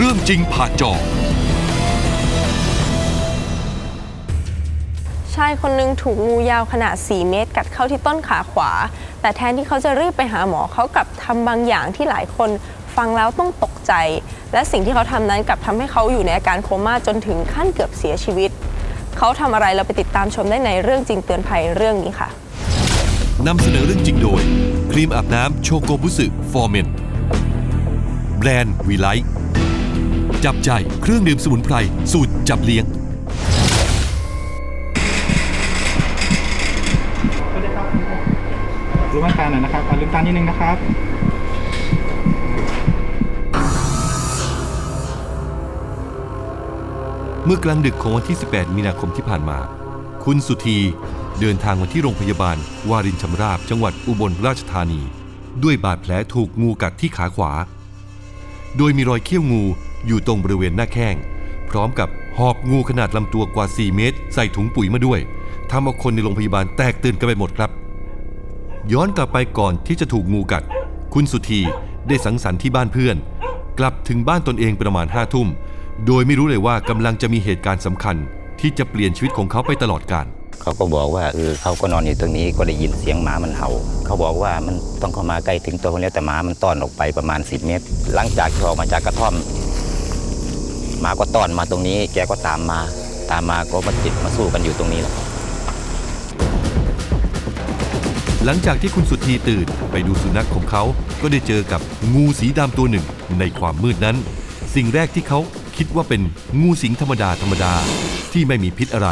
เรื่องจริงผ่านจอ ชายคนหนึงถูกงูยาวขนาด 4 เมตร กัดเข้าที่ต้นขาขวา แต่แทนที่เขาจะรีบไปหาหมอเขากลับทำบางอย่างที่หลายคนฟังแล้วต้องตกใจ และสิ่งที่เขาทำนั้นกลับทำให้เขาอยู่ในอาการโคม่าจนถึงขั้นเกือบเสียชีวิต เขาทำอะไรเราไปติดตามชมได้ในเรื่องจริงเตือนภัยเรื่องนี้ค่ะนำเสนอเรื่องจริงโดย ครีมอาบน้ำโชโกบุสึฟอร์เมนแบรนด์วีไลท์ จับใจเครื่องดื่มสมุนไพร สูตรจับเลี้ยงสวัสดีครับรู้ม่านตาหน่อยนะครับอะลืมตานิดนึงนะครับ เมื่อกลางดึกของวันที่ 18 มีนาคมที่ผ่านมา คุณสุธีเดินทางมาที่โรงพยาบาล วารินชำราบ จังหวัดอุบลราชธานี ด้วยบาดแผลถูกงูกัดที่ขาขวา โดยมีรอยเขี้ยวงู อยู่ตรงบริเวณหน้าแข้ง พร้อมกับหอบงูขนาดลำตัวกว่า 4 เมตร ใส่ถุงปุ๋ยมาด้วยทำเอาคนในโรงพยาบาลแตกตื่นกันไปหมดครับ ย้อนกลับไปก่อนที่จะถูกงูกัด คุณสุธีได้สังสรรค์ที่บ้านเพื่อน กลับถึงบ้านตนเองประมาณห้าทุ่ม โดยไม่รู้เลยว่ากำลังจะมีเหตุการณ์สำคัญ ที่จะเปลี่ยนชีวิตของเขาไปตลอดกาลเขาก็บอกว่าเออเขาก็นอนอยู่ตรงนี้ก็ได้ยินเสียงหมามันเห่า เขาบอกว่ามันต้องเข้ามาใกล้ถึงตัวคนแล้วแต่หมามันต้อนออกไปประมาณ 10 เมตร หลังจากที่ออกมาจากกระท่อม หมาก็ต้อนมาตรงนี้ แกก็ตามมา ตามมาก็มาติดมาสู้กันอยู่ตรงนี้แหละหลังจากที่คุณสุธีตื่นไปดูสุนัขของเขา ก็ได้เจอกับงูสีดำตัวหนึ่งในความมืดนั้น สิ่งแรกที่เขาคิดว่าเป็นงูสิงธรรมดาธรรมดาที่ไม่มีพิษอะไร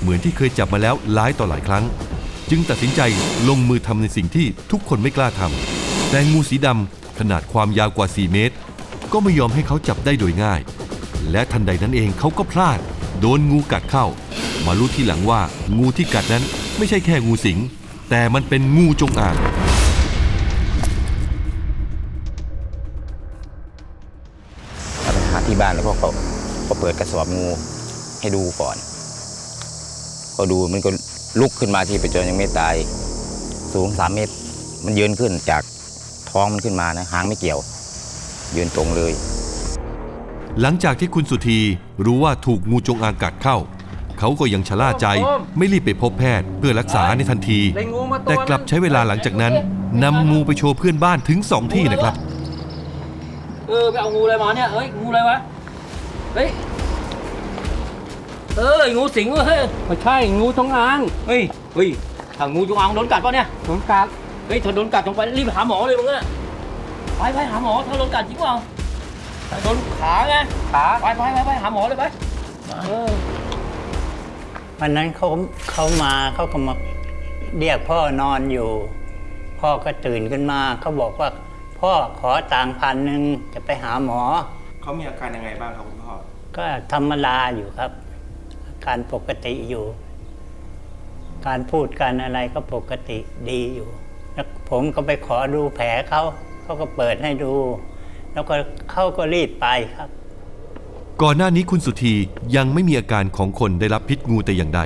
เหมือนที่เคยจับมาแล้วหลายต่อหลายครั้ง จึงตัดสินใจลงมือทำในสิ่งที่ทุกคนไม่กล้าทำแต่งูสีดำขนาดความยาวกว่า 4 เมตร ก็ไม่ยอมให้เขาจับได้โดยง่าย และทันใดนั้นเองเขาก็พลาด โดนงูกัดเข้า มารู้ทีหลังว่างูที่กัดนั้นไม่ใช่แค่งูสิง แต่มันเป็นงูจงอางเอาไปหาที่บ้านแล้วก็เขาก็เปิดกระสอบงูให้ดูก่อน ก็ดูมันก็ลุกขึ้นมาที่ไปจนยังไม่ตาย สูงสามเมตร มันยืนขึ้นจากท้องมันขึ้นมานะหางไม่เกี่ยว ยืนตรงเลย หลังจากที่คุณสุธีรู้ว่าถูกงูจงอางกัดเข้า เขาก็ยังชะล่าใจไม่รีบไปพบแพทย์เพื่อรักษาในทันที แต่กลับใช้เวลาหลังจากนั้นนำงูไปโชว์เพื่อนบ้านถึงสองที่นะครับ เออไปเอางูอะไรมาเนี่ยเฮ้ยงูอะไรวะเฮ้ยเอองูสิงเว้ยเฮ้ยไม่ใช่งูจงอางเฮ้ยเฮ้ยถ้างูจงอางโดนกัดป่ะเนี่ยสงกัดเฮ้ยถ้าโดนกัดต้องไปรีบหาหมอเลยมึงอะไปไปหาหมอถ้าโดนกัดจริงเปล่าถ้า โดนขาไงขาไปไปไปไปหาหมอเลยไปเออวันนั้นเขาเขามาเขาก็มาเรียกพ่อนอนอยู่ พ่อก็ตื่นขึ้นมาเขาบอกว่า พ่อขอตังค์พันหนึ่งจะไปหาหมอ เขามีอาการยังไงบ้างครับคุณพ่อ ก็ธรรมดาอยู่ครับ อาการปกติอยู่ การพูดการอะไรก็ปกติดีอยู่แล้วผมก็ไปขอดูแผลเขาเขาก็เปิดให้ดู แล้วก็เขาก็รีบไปครับ ก่อนหน้านี้คุณสุธียังไม่มีอาการของคนได้รับพิษงูแต่อย่างใด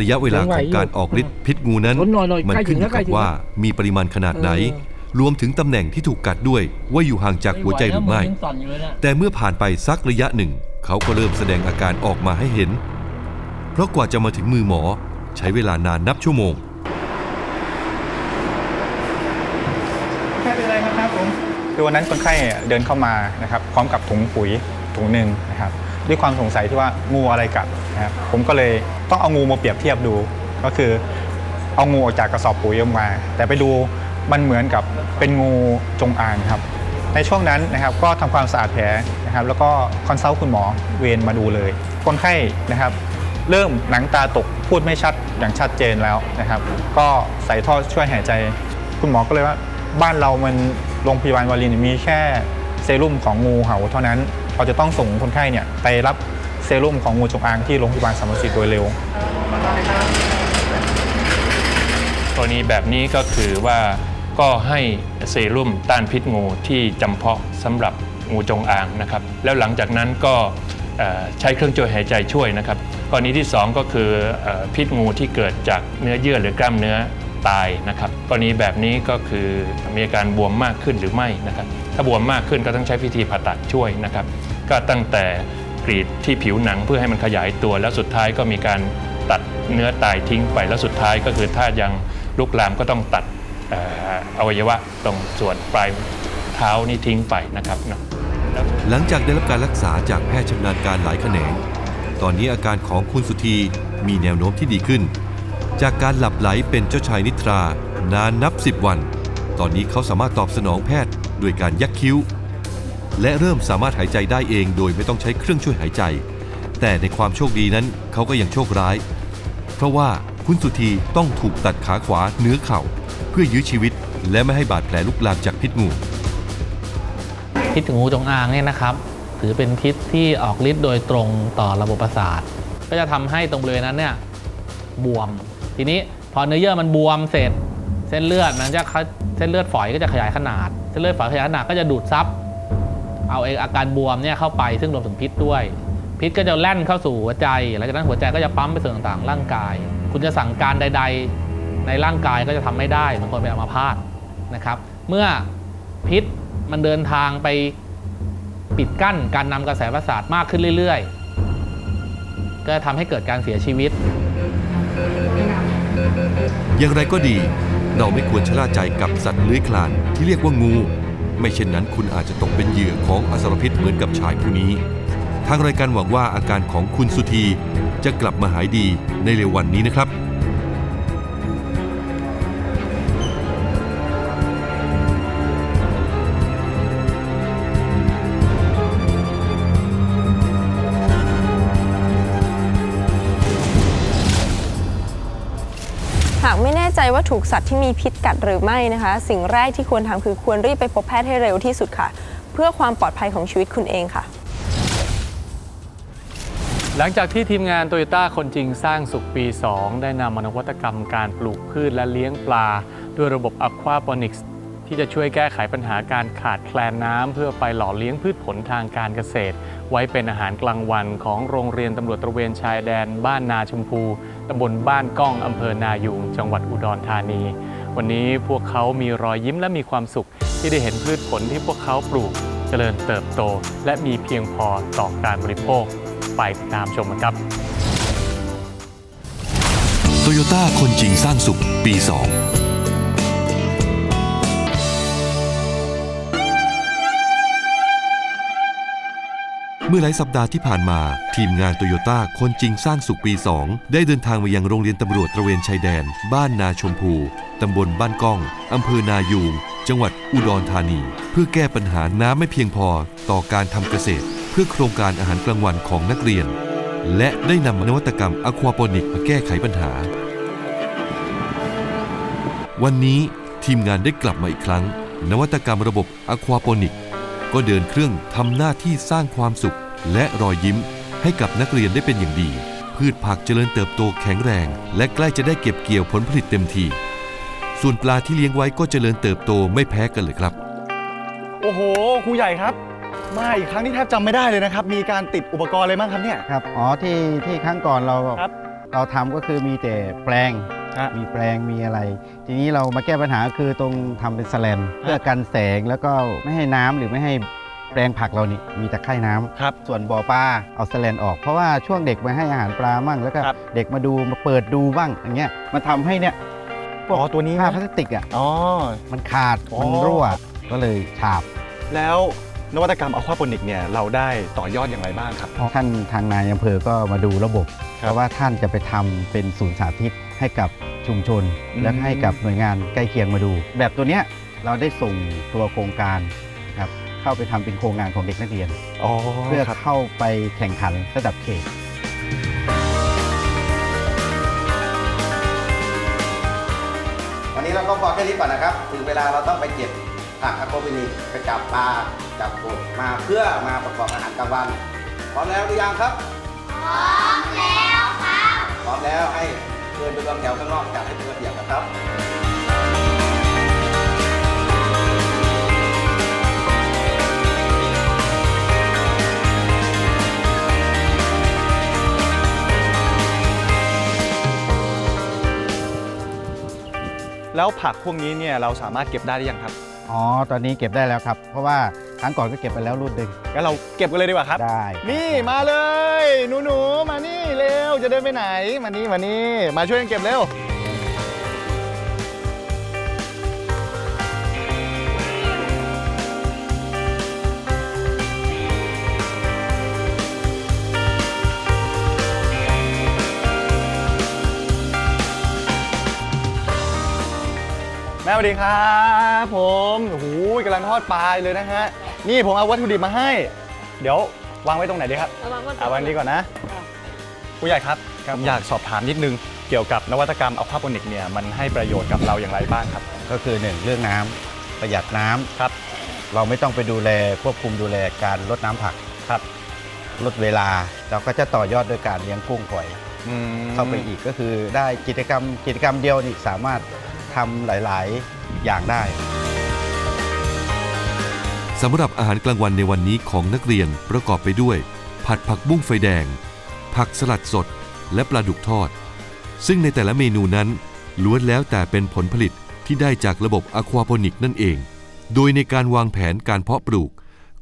ระยะเวลาของการออกฤทธิ์พิษงูนั้นทนหน่อยหน่อยมันใกล้ถึขึ้นงอแล้วยู่ใกล้กับถึงว่ามีปริมาณขนาดไหน รวมถึงตำแหน่งที่ถูกกัดด้วยว่าอยู่ห่างจากหัวใจหรือไม่ยังสั่นอยู่เลยเนี่ยแต่เมื่อผ่านไปสักระยะหนึ่ง เขาก็เริ่มแสดงอาการออกมาให้เห็น เพราะกว่าจะมาถึงมือหมอ ใช้เวลานานนับชั่วโมง แค่เป็นไรครับผม คือวันนั้นคนไข้เดินเข้ามานะครับพร้อมกับถุงปุ๋ยถุงหนึ่งนะครับด้วยความสงสัยที่ว่างูอะไรกัดนะครับผมก็เลยต้องเอางูมาเปรียบเทียบดู ก็คือเอางูออกจากกระสอบปุ๋ยออกมา แต่ไปดูมันเหมือนกับเป็นงูจงอางครับ ในช่วงนั้นนะครับก็ทำความสะอาดแผลนะครับแล้วก็คอนซัลท์คุณหมอเวรมาดูเลย คนไข้นะครับเริ่มหนังตาตกพูดไม่ชัดอย่างชัดเจนแล้วนะครับ ก็ใส่ท่อช่วยหายใจ คุณหมอก็เลยว่าบ้านเรามัน โรงพยาบาลวารินมีแค่เซรุ่มของงูเห่าเท่านั้นเราจะต้องส่งคนไข้เนี่ยไปรับเซรุ่มของงูจงอางที่โรงพยาบาลสามสิทธิ์โดยเร็ว กรณีแบบนี้ก็คือว่าก็ให้เซรุ่มต้านพิษงูที่จำเพาะสำหรับงูจงอางนะครับ แล้วหลังจากนั้นก็ใช้เครื่องช่วยหายใจช่วยนะครับ กรณีที่ 2 ก็คือพิษงูที่เกิดจากเนื้อเยื่อหรือกล้ามเนื้อ ตายนะครับกรณีแบบนี้ก็คือมีอาการบวมมากขึ้นหรือไม่นะครับ ถ้าบวมมากขึ้นก็ต้องใช้พิธีผ่าตัดช่วยนะครับ ก็ตั้งแต่กรีดที่ผิวหนังเพื่อให้มันขยายตัว แล้วสุดท้ายก็มีการตัดเนื้อตายทิ้งไปแล้วสุดท้ายก็คือถ้ายังลุกลามก็ต้องตัดออวัยวะตรงส่วนปลายเท้านี่ทิ้งไปนะครับนะหลังจากได้รับการรักษาจากแพทย์ชำนาญการหลายแขนง ตอนนี้อาการของคุณสุธีมีแนวโน้มที่ดีขึ้น จากการหลับไหลเป็นเจ้าชายนิทรานานนับ10วัน ตอนนี้เขาสามารถตอบสนองแพทย์ด้วยการยักคิ้ว และเริ่มสามารถหายใจได้เองโดยไม่ต้องใช้เครื่องช่วยหายใจ แต่ในความโชคดีนั้นเขาก็ยังโชคร้าย เพราะว่าคุณสุธีต้องถูกตัดขาขวาเนื้อเข่า เพื่อยื้อชีวิต และไม่ให้บาดแผลลุกลามจากพิษงูพิษงูจงอางเนี่ยนะครับ ถือเป็นพิษที่ออกฤทธิ์โดยตรงต่อระบบประสาท ก็จะทำให้ตรงบริเวณนั้นเนี่ยบวม ทีนี้พอเนื้อเยื่อมันบวมเสร็จ เส้นเลือดมันจะเส้นเลือดฝอยก็จะขยายขนาด เส้นเลือดฝอยขยายขนาดก็จะดูดซับเอาไออาการบวมเนี่ยเข้าไปซึ่งรวมถึงพิษด้วย พิษก็จะแล่นเข้าสู่หัวใจหลังจากนั้นหัวใจก็จะปั๊มไปส่วนต่างๆ ร่างกาย คุณจะสั่งการใด ๆ ในร่างกายก็จะทำไม่ได้เหมือนคนเป็นอัมพาตนะครับ เมื่อพิษมันเดินทางไปปิดกั้นการนำกระแสประสาทมากขึ้นเรื่อยๆ ก็ทำให้เกิดการเสียชีวิต อย่างไรก็ดี เราไม่ควรชะล่าใจกับสัตว์เลื้อยคลานที่เรียกว่างู ไม่เช่นนั้นคุณอาจจะตกเป็นเหยื่อของอสรพิษเหมือนกับชายผู้นี้ ทางรายการหวังว่าอาการของคุณสุธีจะกลับมาหายดีในเร็ววันนี้นะครับ ว่าถูกสัตว์ที่มีพิษกัดหรือไม่นะคะ สิ่งแรกที่ควรทำคือควรรีบไปพบแพทย์ให้เร็วที่สุดค่ะ เพื่อความปลอดภัยของชีวิตคุณเองค่ะ หลังจากที่ทีมงานโตโยต้าคนจริงสร้างสุขปี 2 ได้นำนวัตกรรมการปลูกพืชและเลี้ยงปลา ด้วยระบบอควาปอนิกส์ที่จะช่วยแก้ไขปัญหาการขาดแคลนน้ำเพื่อไปหล่อเลี้ยงพืชผลทางการเกษตร ไว้เป็นอาหารกลางวันของโรงเรียนตำรวจตระเวนชายแดนบ้านนาชมพู ตำบลบ้านก้องอำเภอนายูงจังหวัดอุดรธานี วันนี้พวกเขามีรอยยิ้มและมีความสุข ที่ได้เห็นพืชผลที่พวกเขาปลูกเจริญเติบโต และมีเพียงพอต่อการบริโภค ไปติดตามชมกันครับโตโยต้าคนจริงสร้างสุขปี 2 เมื่อหลายสัปดาห์ที่ผ่านมา ทีมงานโตโยต้าคนจริงสร้างสุขปี 2 ได้เดินทางมายังโรงเรียนตำรวจตระเวนชายแดน บ้านนาชมพูตำบลบ้านก้องอำเภอนายูง จังหวัดอุดรธานี เพื่อแก้ปัญหาน้ำไม่เพียงพอต่อการทำเกษตร เพื่อโครงการอาหารกลางวันของนักเรียน และได้นำนวัตกรรมอะควาโปนิกมาแก้ไขปัญหา วันนี้ทีมงานได้กลับมาอีกครั้ง นวัตกรรมระบบอะควาโปนิก ก็เดินเครื่องทำหน้าที่สร้างความสุข และรอยยิ้มให้กับนักเรียนได้เป็นอย่างดี พืชผักเจริญเติบโตแข็งแรง และใกล้จะได้เก็บเกี่ยวผลผลิตเต็มที ส่วนปลาที่เลี้ยงไว้ก็เจริญเติบโตไม่แพ้กันเลยครับ โอ้โหครูใหญ่ครับมาอีกครั้งที่แทบจำไม่ได้เลยนะครับ มีการติดอุปกรณ์อะไรบ้างครับเนี่ย ครับ อ๋อ ที่ที่ครั้งก่อนเรา ครับ เราทำก็คือมีแต่แปลง ฮะมีแปลงมีอะไร ทีนี้เรามาแก้ปัญหาคือตรงทำเป็นแสแลนเพื่อกันแสงแล้วก็ไม่ให้น้ำหรือไม่ให้แปลงผักเรานี่มีตะไคร่น้ำครับ ส่วนบ่อปลาเอาแสแลนออกเพราะว่าช่วงเด็กมาให้อาหารปลามั่งแล้วก็ครับ เด็กมาดูมาเปิดดูบ้างอย่างเงี้ยมันทำให้เนี่ยพวกอ๋อตัวนี้ผ้านะพลาสติกอะอ๋อ มันขาดอ๋อมันรั่วก็เลยฉาบ แล้ว นวัตกรรมอะควาโปนิกเนี่ยเราได้ต่อยอดอย่างไรบ้างครับ ท่านทางนายอำเภอก็มาดูระบบครับเพราะว่าท่านจะไปทำเป็นศูนย์สาธิตให้กับชุมชนอืมและให้กับหน่วยงานใกล้เคียงมาดู แบบตัวเนี้ยเราได้ส่งตัวโครงการครับเข้าไปทำเป็นโครงงานของเด็กนักเรียนอ๋อเพื่อครับเข้าไปแข่งขันระดับเขตวันนี้เราก็พอแค่นี้ก่อนนะครับ ถึงเวลาเราต้องไปเก็บผักอะโคบินิกไปจับปลา จับกบมาเพื่อมาประกอบอาหารกลางวันพร้อมแล้วหรือยังครับ พร้อมแล้วครับ พร้อมแล้วให้เดินไปรวมแถวข้างนอกจัดให้เป็นระเบียบนะครับแล้วผักพวกนี้เนี่ยเราสามารถเก็บได้หรือยังครับ อ๋อ ตอนนี้เก็บได้แล้วครับ เพราะว่าค รั้งก่อนก็เก็บไปแล้วรุ่นหนึ่งงั้นเราเก็บกันเลยดีกว่าครับ ได้นี่มาเลยหนูหนูๆมานี่เร็วจะเดินไปไหนมานี่มานี่มาช่วยกันเก็บเร็วแม่สวัสดีครับ ผมโอ้โหกำลังทอดปลาเลยนะฮะ นี่ผมเอาวัตถุดิบมาให้ เดี๋ยววางไว้ตรงไหนดีครับเอาวางนี้ก่อนนะผู้ใหญ่ครับผมอยากสอบถามนิดนึงเกี่ยวกับนวัตกรรมอะควาโปนิกเนี่ยมันให้ประโยชน์กับเราอย่างไรบ้างครับ ก็คือหนึ่งเรื่องน้ำประหยัดน้ำครับ เราไม่ต้องไปดูแลควบคุมดูแลการลดน้ำผักครับ ลดเวลาเราก็จะต่อยอดโดยการเลี้ยงกุ้งฝอย อืมเข้าไปอีกก็คือได้กิจกรรมกิจกรรมเดียวนี่สามารถทำหลาย ๆ อย่างได้ สำหรับอาหารกลางวันในวันนี้ของนักเรียนประกอบไปด้วย ผัดผักบุ้งไฟแดง ผักสลัดสด และปลาดุกทอด ซึ่งในแต่ละเมนูนั้นล้วนแล้วแต่เป็นผลผลิตที่ได้จากระบบอะควาโปนิกนั่นเอง โดยในการวางแผนการเพาะปลูก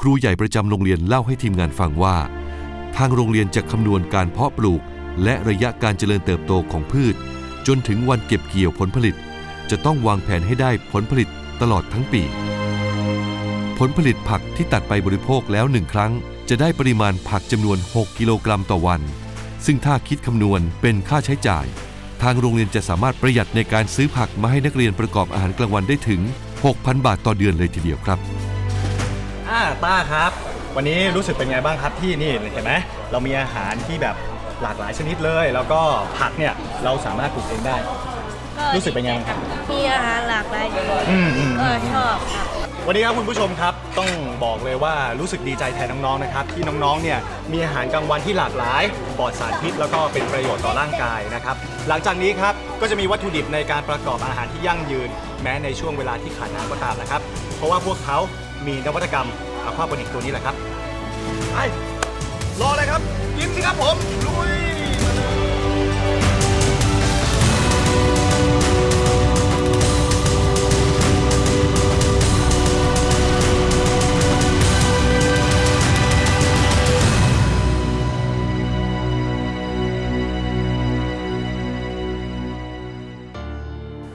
ครูใหญ่ประจำโรงเรียนเล่าให้ทีมงานฟังว่า ทางโรงเรียนจะคำนวณการเพาะปลูก และระยะการเจริญเติบโตของพืช จนถึงวันเก็บเกี่ยวผลผลิต จะต้องวางแผนให้ได้ผลผลิตตลอดทั้งปี ผลผลิตผักที่ตัดไปบริโภคแล้วหนึ่งครั้ง จะได้ปริมาณผักจำนวน 6 กิโลกรัมต่อวัน ซึ่งถ้าคิดคำนวณเป็นค่าใช้จ่าย ทางโรงเรียนจะสามารถประหยัดในการซื้อผักมาให้นักเรียนประกอบอาหารกลางวันได้ถึง 6,000 บาทต่อเดือนเลยทีเดียวครับอ่าต้าครับ วันนี้รู้สึกเป็นไงบ้างครับที่นี่เห็นไหมเรามีอาหารที่แบบหลากหลายชนิดเลย แล้วก็ผักเนี่ยเราสามารถปลูกเองได้ รู้สึกเป็นไงบ้างครับมีอาหารหลากหลายอืมอืมก็ชอบครับ วันนี้ครับคุณผู้ชมครับต้องบอกเลยว่ารู้สึกดีใจแทนน้องๆนะครับที่น้องๆเนี่ยมีอาหารกลางวันที่หลากหลายปลอดสารพิษแล้วก็เป็นประโยชน์ต่อร่างกายนะครับหลังจากนี้ครับก็จะมีวัตถุดิบในการประกอบอาหารที่ยั่งยืน แม้ในช่วงเวลาที่ขาดน้ำก็ตามนะครับ เพราะว่าพวกเขามีนวัตกรรมอะควาโปนิกตัวนี้แหละครับไปรอเลยครับกินสิครับผมลุยมาเลย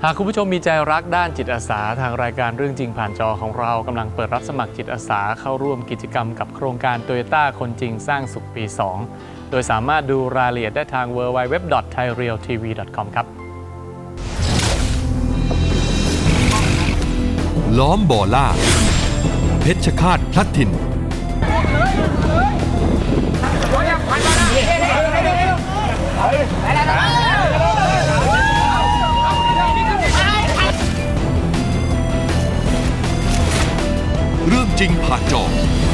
ากคุณผู้ชมมีใจรักด้านจิตอาสา ทางรายการเรื่องจริงผ่านจอของเรากำลังเปิดรับสมัครจิตอาสาเข้าร่วมกิจกรรมกับโครงการ Toyota คนจริงสร้างสุขปี 2 โดยสามารถดูรายละเอียดได้ทาง www.thairealtv.com ครับ ล้อมบ่อล่า เพชรฆาตพลัดถิ่นเรื่ 金牌照。